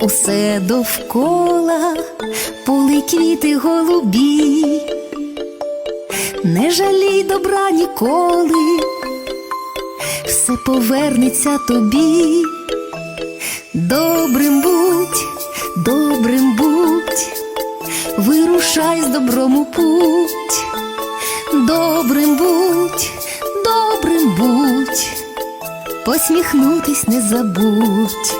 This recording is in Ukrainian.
Усе довкола, поли квіти голубі, не жалій добра ніколи, все повернеться тобі. Добрим будь, добрим будь, вирушай з добром у путь. Добрим будь, добрим будь посміхнутись не забудь.